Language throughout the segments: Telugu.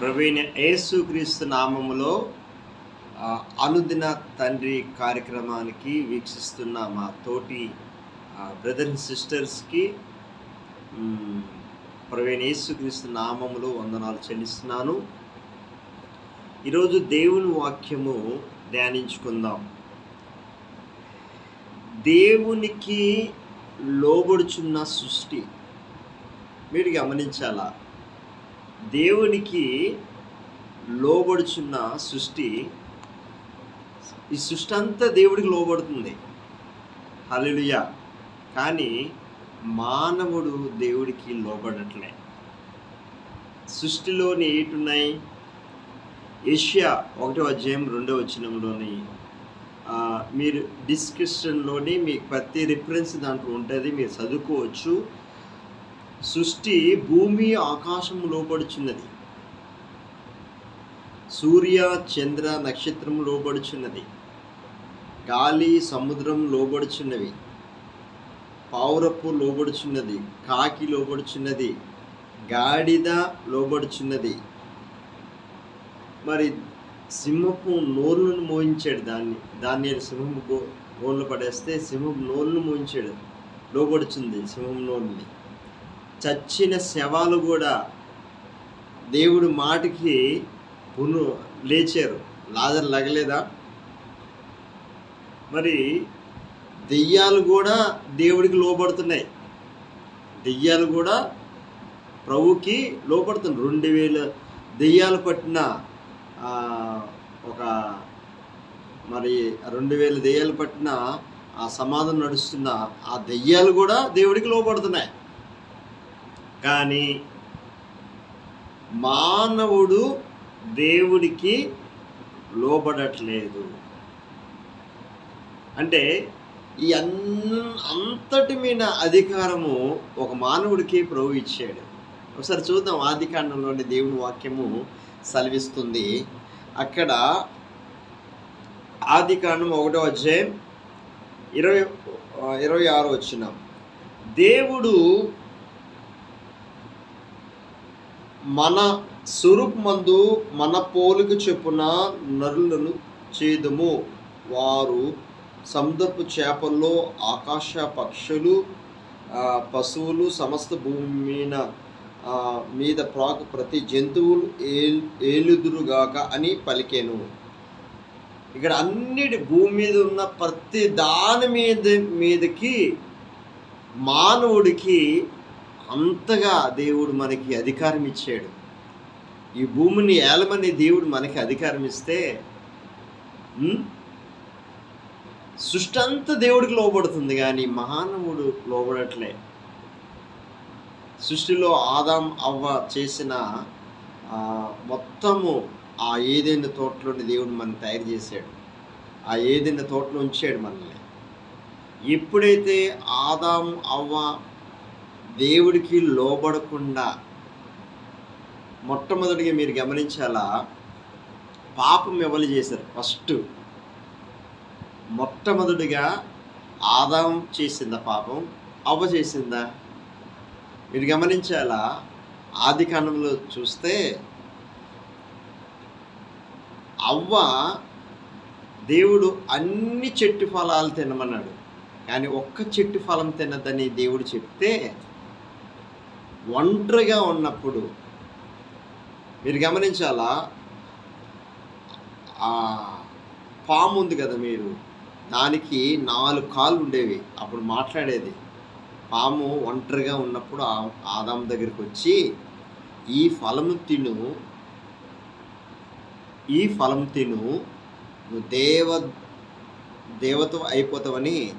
ప్రవీణ యేసుక్రీస్తు నామములో అనుదిన తండ్రి కార్యక్రమానికి వీక్షిస్తున్న మా తోటి బ్రదర్ అండ్ సిస్టర్స్కి ప్రవీణ యేసుక్రీస్తు నామములో వందనాలు చెల్లిస్తున్నాను. ఈరోజు దేవుని వాక్యము ధ్యానించుకుందాం. దేవునికి లోబడుచున్న సృష్టి. మీరు గమనించాలా? దేవునికి లోబడుచున్న సృష్టి ఈ సృష్టి అంతా దేవుడికి లోబడుతుంది. హల్లెలూయా. కానీ మానవుడు దేవుడికి లోబడట్లే. సృష్టిలోని ఏటున్నాయి? ఏషియా ఒకటో అధ్యాయం రెండో వచనంలోని మీరు డిస్క్రిప్షన్లోని మీకు ప్రతి రిఫరెన్స్ దాంట్లో ఉంటుంది మీరు చదువుకోవచ్చు. సృష్టి భూమి ఆకాశం లోపడుచున్నది సూర్య చంద్ర నక్షత్రం లోబడుచున్నది. గాలి సముద్రం లోబడుచున్నవి. పావురప్పు లోబడుచున్నది. కాకి లోబడుచున్నది. గాడిద లోబడుచున్నది. మరి సింహపు నోళ్ళను మోయించాడు దాన్ని దాన్ని సింహం గోళ్ళు పడేస్తే సింహం నోళ్ళను మోయించాడు. లోబడుచుంది సింహం నోళ్ళని చచ్చిన శవాలు కూడా దేవుడు మాటకి పును లేచారు. లాజర్ లగలేదా? మరి దెయ్యాలు కూడా దేవుడికి లోపడుతున్నాయి దెయ్యాలు కూడా ప్రభుకి లోపడుతున్నాయి రెండు వేల దెయ్యాలు పట్టిన ఒక మరి రెండు వేల దెయ్యాలు పట్టిన ఆ సమాధం నడుస్తున్న ఆ దెయ్యాలు కూడా దేవుడికి లోపడుతున్నాయి కానీ మానవుడు దేవుడికి లోబడట్లేదు. అంటే ఈ అంతటి మీద అధికారము ఒక మానవుడికి ప్రభు ఇచ్చాడు. ఒకసారి చూద్దాం ఆది కాండంలోని దేవుని వాక్యము సెలవిస్తుంది. అక్కడ ఆది కాండం ఒకటో అధ్యాయం ఇరవై ఇరవై ఆరు వచ్చినాం దేవుడు మన స్వరూపమందు మన పోలికి చెప్పున నరులను చేదుము. వారు సముద్రపు చేపల్లో ఆకాశ పక్షులు పశువులు సమస్త భూమి మీద మీద ప్రాకు ప్రతి జంతువులు ఏలుదురుగాక అని పలికాను. ఇక్కడ అన్నిటి భూమి మీద ఉన్న ప్రతి దాని మీద మీదకి మానవుడికి అంతగా దేవుడు మనకి అధికారం ఇచ్చాడు. ఈ భూమిని ఏలమని దేవుడు మనకి అధికారం ఇస్తే సృష్టి అంతా దేవుడికి లోబడుతుంది కానీ మహానవుడు లోబడట్లే. సృష్టిలో ఆదాం అవ్వ చేసిన మొత్తము ఆ ఏదైనా తోటలోని దేవుడు మనం తయారు చేశాడు. ఆ ఏదైనా తోటలో ఉంచాడు మనల్ని. ఎప్పుడైతే ఆదాం అవ్వ దేవుడికి లోబడకుండా మొట్టమొదటిగా మీరు గమనించాలా? పాపం ఎవరు చేశారు? ఫస్ట్ మొట్టమొదటిగా ఆదాం చేసిందా పాపం? అవ్వ చేసిందా? మీరు గమనించాలా? ఆది కాలంలో చూస్తే అవ్వ దేవుడు అన్ని చెట్టు ఫలాలు తినమన్నాడు. కానీ ఒక్క చెట్టు ఫలం తినదని దేవుడు చెప్తే ఒంటరిగా ఉన్నప్పుడు మీరు గమనించాలా? ఆ పాము ఉంది కదా మీరు దానికి నాలుగు కాళ్ళు ఉండేవి అప్పుడు మాట్లాడేది. పాము ఒంటరిగా ఉన్నప్పుడు ఆ- ఆదాం దగ్గరికి వచ్చి ఈ ఫలము తిను ఈ ఫలం తిను నువ్వు దేవ దేవత అయిపోతావని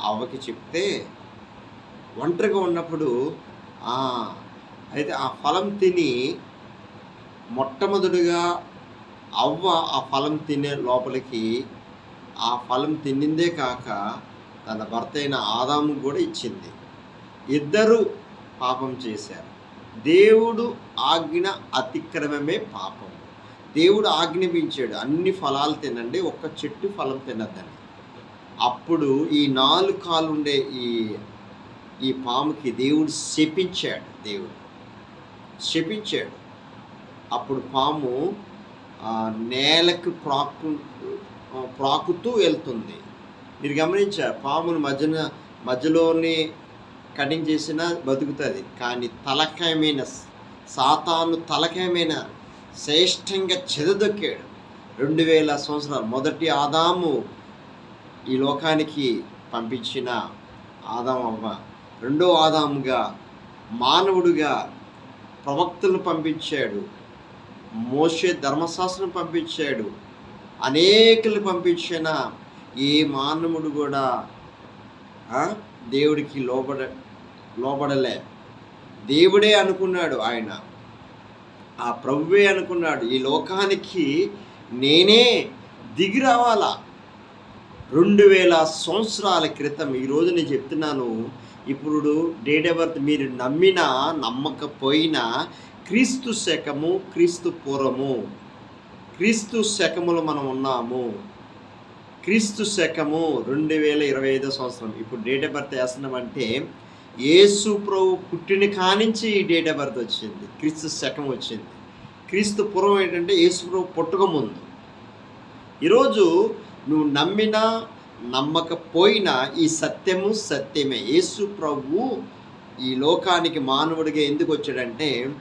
అవ్వకి చెప్తే ఒంటరిగా ఉన్నప్పుడు అయితే ఆ ఫలం తిని మొట్టమొదటిగా అవ్వ ఆ ఫలం తినే లోపలికి ఆ ఫలం తిన్నిందే కాక తన భర్త అయిన ఆదాము కూడా ఇచ్చింది. ఇద్దరు పాపం చేశారు. దేవుడు ఆజ్ఞ అతిక్రమమే పాపం. దేవుడు ఆజ్ఞాపించాడు అన్ని ఫలాలు తినండి ఒక్క చెట్టు ఫలం తినద్దని. అప్పుడు ఈ నాలుగు కాళ్ళు ఉండే ఈ ఈ పాముకి దేవుడు శపించాడు దేవుడు శపించాడు. అప్పుడు పాము నేలకు ప్రాకు ప్రాకుతూ వెళ్తుంది. మీరు గమనించారు పామును మధ్యన మధ్యలోనే కటింగ్ చేసినా బతుకుతుంది. కానీ తలకాయమైన సాతాను తలకాయమైన శ్రేష్టంగా చెదదొక్కాడు. రెండు వేల సంవత్సరాలు మొదటి ఆదాము ఈ లోకానికి పంపించిన ఆదాం అవ్వ రెండో ఆదాముగా మానవుడిగా ప్రవక్తలను పంపించాడు. మోషే ధర్మశాస్త్రం పంపించాడు. అనేకులు పంపించిన ఏ మానవుడు కూడా దేవుడికి లోబడ లోబడలే. దేవుడే అనుకున్నాడు ఆయన. ఆ ప్రభువే అనుకున్నాడు. ఈ లోకానికి నేనే దిగి రావాలా? రెండు వేల సంవత్సరాల క్రితం ఈరోజు నేను చెప్తున్నాను. ఇప్పుడు డేట్ ఆఫ్ బర్త్ మీరు నమ్మినా నమ్మకపోయినా క్రీస్తు శకము క్రీస్తు పూర్వము. క్రీస్తు శకములో మనం ఉన్నాము. క్రీస్తు శకము రెండు వేల ఇరవై ఐదో సంవత్సరం. ఇప్పుడు డేట్ ఆఫ్ బర్త్ వేస్తున్నామంటే యేసు ప్రభు పుట్టిన కానించి ఈ డేట్ ఆఫ్ బర్త్ వచ్చింది. క్రీస్తు శకం వచ్చింది. క్రీస్తు పూర్వం ఏంటంటే యేసు ప్రభు పుట్టక ముందు ఈరోజు నువ్వు నమ్మినా నమ్మకపోయినా ఈ సత్యము సత్యమే. యేసు ప్రభు ఈ లోకానికి మానవుడిగా ఎందుకు వచ్చాడంటే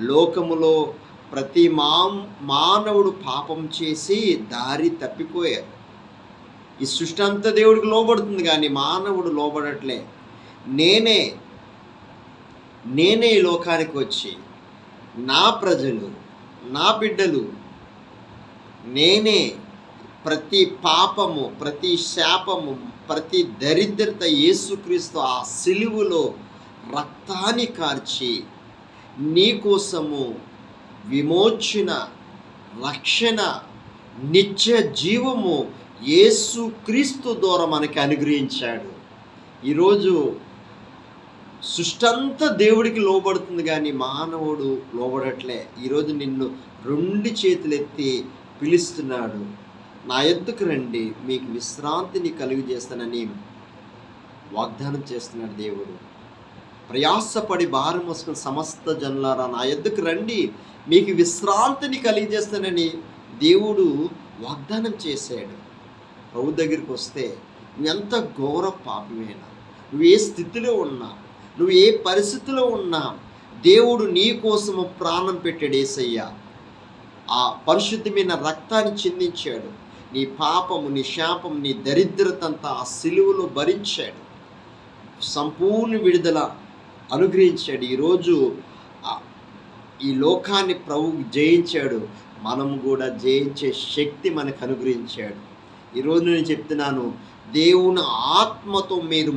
లోకములో ప్రతి మా మానవుడు పాపం చేసి దారి తప్పిపోయారు ఈ సృష్టి అంతా దేవుడికి లోబడుతుంది కానీ మానవుడు లోబడట్లే. నేనే నేనే ఈ లోకానికి వచ్చి నా ప్రజలు నా బిడ్డలు నేనే ప్రతి పాపము ప్రతి శాపము ప్రతి దరిద్రత యేసుక్రీస్తు ఆ సిలువులో రక్తాన్ని కార్చి నీకోసము విమోచన రక్షణ నిత్య జీవము యేసుక్రీస్తు ద్వారా మనకి అనుగ్రహించాడు. ఈరోజు సృష్టంతా దేవుడికి లోబడుతుంది కానీ మానవుడు లోబడట్లే. ఈరోజు నిన్ను రెండు చేతులెత్తి పిలుస్తున్నాడు. నా ఎద్దుకు రండి మీకు విశ్రాంతిని కలుగు చేస్తానని వాగ్దానం చేస్తున్నాడు దేవుడు. ప్రయాసపడి భారం వస్తున్న సమస్త జనులారా నా ఎద్దుకు రండి మీకు విశ్రాంతిని కలిగజేస్తానని దేవుడు వాగ్దానం చేశాడు. ప్రభు దగ్గరికి వస్తే నువ్వు ఎంత ఘోర పాపమేనా నువ్వు ఏ స్థితిలో ఉన్నా నువ్వు ఏ పరిస్థితిలో ఉన్నా దేవుడు నీ కోసము ప్రాణం పెట్టాడు ఏసయ్య. ఆ పరిశుద్ధమైన రక్తాన్ని చిందించాడు. నీ పాపము నీ శాపము నీ దరిద్రతంతా ఆ సిలువలో భరించాడు. సంపూర్ణ విడుదల అనుగ్రహించాడు. ఈరోజు ఈ లోకాన్ని ప్రభు జయించాడు. మనం కూడా జయించే శక్తి మనకు అనుగ్రహించాడు. ఈరోజు నేను చెప్తున్నాను దేవుని ఆత్మతో మీరు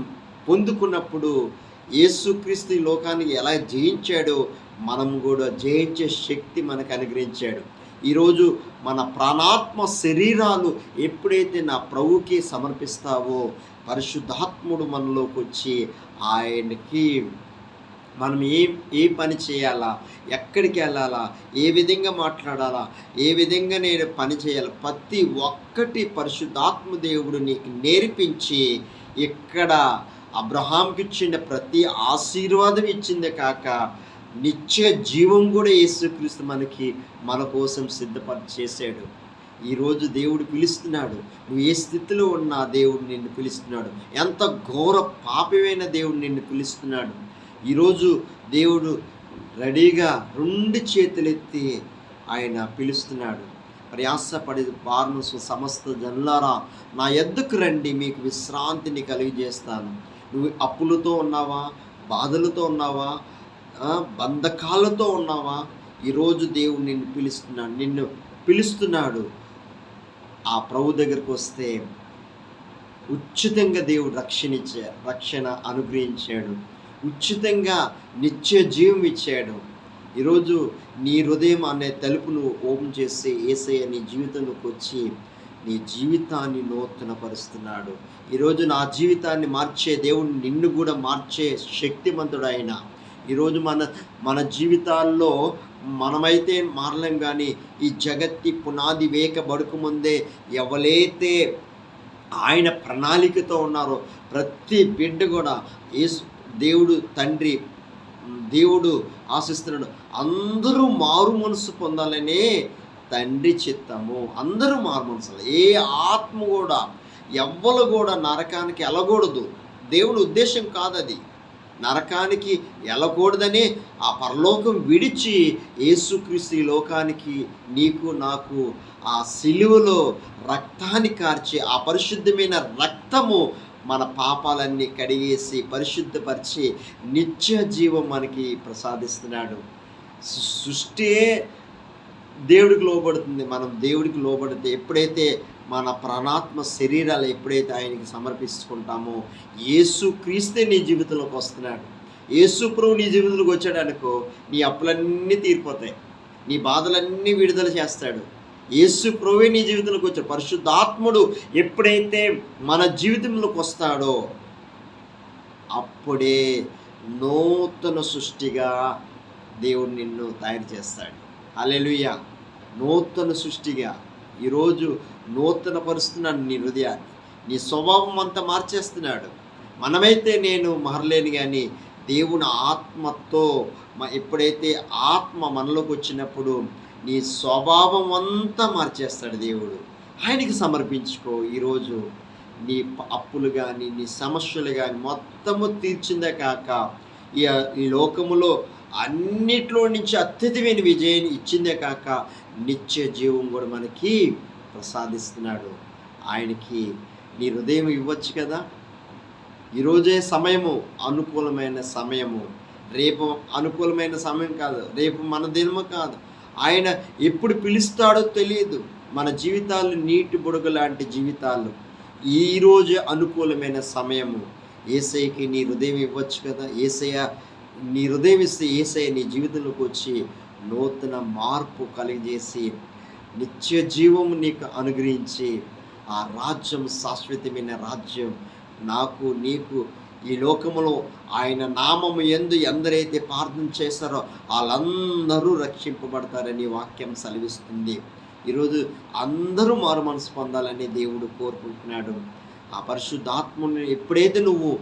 పొందుకున్నప్పుడు యేసుక్రీస్తు ఈ లోకానికి ఎలా జయించాడో మనం కూడా జయించే శక్తి మనకు అనుగ్రహించాడు. ఈరోజు మన ప్రాణాత్మ శరీరాలు ఎప్పుడైతే నా ప్రభుకి సమర్పిస్తావో పరిశుద్ధాత్ముడు మనలోకి వచ్చి ఆయనకి మనం ఏ ఏ పని చేయాలా? ఎక్కడికి వెళ్ళాలా? ఏ విధంగా మాట్లాడాలా? ఏ విధంగా నేను పని చేయాలి? ప్రతి ఒక్కటి పరిశుద్ధాత్మ దేవుడు నీకు నేర్పించి ఇక్కడ అబ్రహాంకి ఇచ్చిన ప్రతి ఆశీర్వాదం ఇచ్చిందే కాక నిత్య జీవం కూడా యేసుక్రీస్తు మనకి మన కోసం సిద్ధపరి చేశాడు. ఈరోజు దేవుడు పిలుస్తున్నాడు. నువ్వు ఏ స్థితిలో ఉన్నా దేవుడు నిన్ను పిలుస్తున్నాడు. ఎంత ఘోర పాపమైన దేవుడు నిన్ను పిలుస్తున్నాడు. ఈరోజు దేవుడు రెడీగా రెండు చేతులెత్తి ఆయన పిలుస్తున్నాడు. ప్రయాసపడి బారును సమస్త జనులారా నా ఎద్దుకు రండి మీకు విశ్రాంతిని కలిగజేస్తాను. నువ్వు అప్పులతో ఉన్నావా? బాధలతో ఉన్నావా? బంధకాలతో ఉన్నావా? ఈరోజు దేవుడు నిన్ను పిలుస్తున్నాడు నిన్ను పిలుస్తున్నాడు. ఆ ప్రభు దగ్గరికి వస్తే ఉచితంగా దేవుడు రక్షణ రక్షణ అనుగ్రహించాడు. ఉచితంగా నిత్య జీవం ఇచ్చాడు. ఈరోజు నీ హృదయం అనే తలుపును ఓపెన్ చేసి ఏసయ్య నీ జీవితంలోకి వచ్చి నీ జీవితాన్ని నూతనపరుస్తున్నాడు. ఈరోజు నా జీవితాన్ని మార్చే దేవుడు నిన్ను కూడా మార్చే శక్తిమంతుడు ఆయన. ఈరోజు మన మన జీవితాల్లో మనమైతే మారలేం కానీ ఈ జగత్తి పునాది వేకబడుకు ముందే ఎవరైతే ఆయన ప్రణాళికతో ఉన్నారో ప్రతి బిడ్డ కూడా యేసు దేవుడు తండ్రి దేవుడు ఆశిస్తున్నాడు. అందరూ మారు మనసు పొందాలనే తండ్రి చిత్తము. అందరూ మారు మనసులు ఏ ఆత్మ కూడా ఎవ్వరు కూడా నరకానికి వెళ్ళకూడదు దేవుని ఉద్దేశం కాదది. నరకానికి వెళ్ళకూడదని ఆ పరలోకం విడిచి యేసుక్రీస్తు లోకానికి నీకు నాకు ఆ సిలువలో రక్తాన్ని కార్చి ఆ పరిశుద్ధమైన రక్తము మన పాపాలన్నీ కడిగేసి పరిశుద్ధపరిచి నిత్య జీవం మనకి ప్రసాదిస్తున్నాడు. సృష్టియే దేవుడికి లోబడుతుంది. మనం దేవుడికి లోబడితే ఎప్పుడైతే మన ప్రాణాత్మ శరీరాలు ఎప్పుడైతే ఆయనకి సమర్పించుకుంటామో యేసు క్రీస్తే నీ జీవితంలోకి వస్తున్నాడు. యేసు ప్రభు నీ జీవితంలోకి వచ్చాడు అనుకో నీ అప్పులన్నీ తీరిపోతాయి. నీ బాధలన్నీ విడుదల చేస్తాడు. యేసు ప్రభువే నీ జీవితంలోకి వచ్చాడు. పరిశుద్ధాత్ముడు ఎప్పుడైతే మన జీవితంలోకి వస్తాడో అప్పుడే నూతన సృష్టిగా దేవుడు నిన్ను తయారు చేస్తాడు. అలెలుయ్య నూతన సృష్టిగా. ఈరోజు నూతన పరుస్తున్నాడు నీ హృదయాన్ని నీ స్వభావం అంతా మార్చేస్తున్నాడు. మనమైతే నేను మారలేను కానీ దేవుని ఆత్మతో ఎప్పుడైతే ఆత్మ మనలోకి వచ్చినప్పుడు నీ స్వభావం అంతా మార్చేస్తాడు దేవుడు. ఆయనకి సమర్పించుకో ఈరోజు. నీ అప్పులు కానీ నీ సమస్యలు కానీ మొత్తము తీర్చిందే కాక ఈ ఈ లోకములో అన్నిట్లో నుంచి అత్యధికమైన విజయాన్ని ఇచ్చిందే కాక నిత్య జీవం కూడా మనకి ప్రసాదిస్తున్నాడు. ఆయనకి నీ హృదయం ఇవ్వచ్చు కదా. ఈరోజే సమయము అనుకూలమైన సమయము. రేపు అనుకూలమైన సమయం కాదు. రేపు మన దినము కాదు. ఆయన ఎప్పుడు పిలుస్తాడో తెలియదు. మన జీవితాలు నీటి బుడగ లాంటి జీవితాలు. ఈరోజు అనుకూలమైన సమయము. ఏసైకి నీ హృదయం ఇవ్వచ్చు కదా. ఏసయ్య నీ హృదయమిస్తే ఏసై నీ జీవితంలోకి వచ్చి నూతన మార్పు కలిగజేసి నిత్య జీవం నీకు అనుగ్రహించి ఆ రాజ్యం శాశ్వతమైన రాజ్యం నాకు నీకు ఈ లోకములో ఆయన నామము ఎందు ఎందరైతే ప్రార్థన చేస్తారో వాళ్ళందరూ రక్షింపబడతారని వాక్యం సెలవిస్తుంది. ఈరోజు అందరూ మారు మనసు పొందాలని దేవుడు కోరుకుంటున్నాడు. ఆ పరిశుద్ధాత్మని ఎప్పుడైతే నువ్వు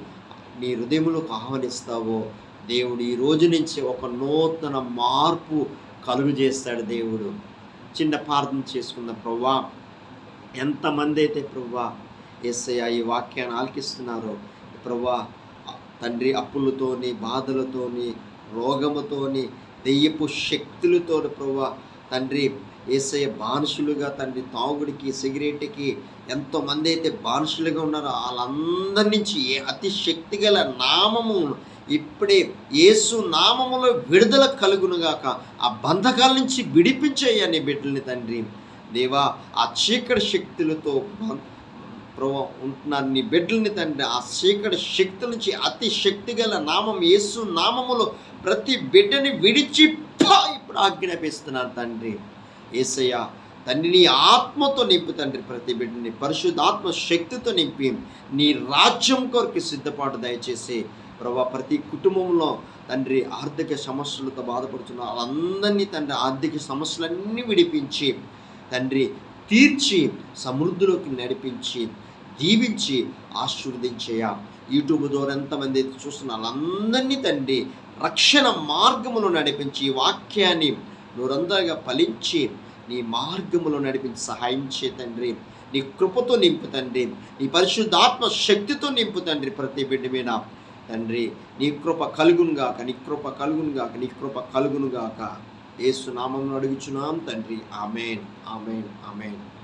నీ హృదయంలోకి ఆహ్వానిస్తావో దేవుడు ఈ రోజు నుంచి ఒక నూతన మార్పు కలుగు చేస్తాడు దేవుడు. చిన్న ప్రార్థన చేసుకున్న ప్రవ్వా. ఎంతమంది అయితే ప్రవ్వా ఎస్ఐ ఈ వాక్యాన్ని ఆలకిస్తున్నారో ప్రవ్వా తండ్రి అప్పులతోని బాధలతోని రోగముతోని దెయ్యపు శక్తులతో ప్రవ్వా తండ్రి ఏసయ్య బానిసులుగా తండ్రి తాగుడికి సిగరెట్కి ఎంతోమంది అయితే బానిసులుగా ఉన్నారో వాళ్ళందరి నుంచి ఏ అతి శక్తిగల నామము ఇప్పుడే యేసు నామములో విడుదల కలుగునుగాక ఆ బంధకాల నుంచి విడిపించేయ్యా నీ బిడ్డల్ని తండ్రి. దేవా ఆ చీకటి శక్తులతో ప్రభు ఉంటున్నారు నీ బిడ్డల్ని తండ్రి ఆ చీకటి శక్తుల నుంచి అతి శక్తి గల నామం యేసు నామములో ప్రతి బిడ్డని విడిచి ఇప్పుడు ఆజ్ఞాపిస్తున్నారు తండ్రి. ఏసయ్య తండ్రి నీ ఆత్మతో నింపు తండ్రి ప్రతి బిడ్డని పరిశుద్ధాత్మ శక్తితో నింపి నీ రాజ్యం కొరకు సిద్ధపాటు దయచేసి ప్రభా ప్రతి కుటుంబంలో తండ్రి ఆర్థిక సమస్యలతో బాధపడుతున్న వాళ్ళందరినీ తండ్రి ఆర్థిక సమస్యలన్నీ విడిపించి తండ్రి తీర్చి సమృద్ధిలోకి నడిపించి దీవించి ఆశీర్వదించేయ. యూట్యూబ్ ద్వారా ఎంతమంది అయితే చూస్తున్న వాళ్ళందరినీ తండ్రి రక్షణ మార్గములో నడిపించి వాక్యాన్ని నూరందరగా ఫలించి నీ మార్గములో నడిపించి సహాయం చే తండ్రి. నీ కృపతో నింపు తండ్రి. నీ పరిశుద్ధాత్మ శక్తితో నింపు తండ్రి ప్రతి బిడ్డ మీద. తండ్రి నీ కృప కలుగునుగాక నీ కృప కలుగునుగాక నీ కృప కలుగునుగాక. ఏసు అడుగుచున్నాం తండ్రి. ఆమెన్. ఆమెన్. ఆమెన్.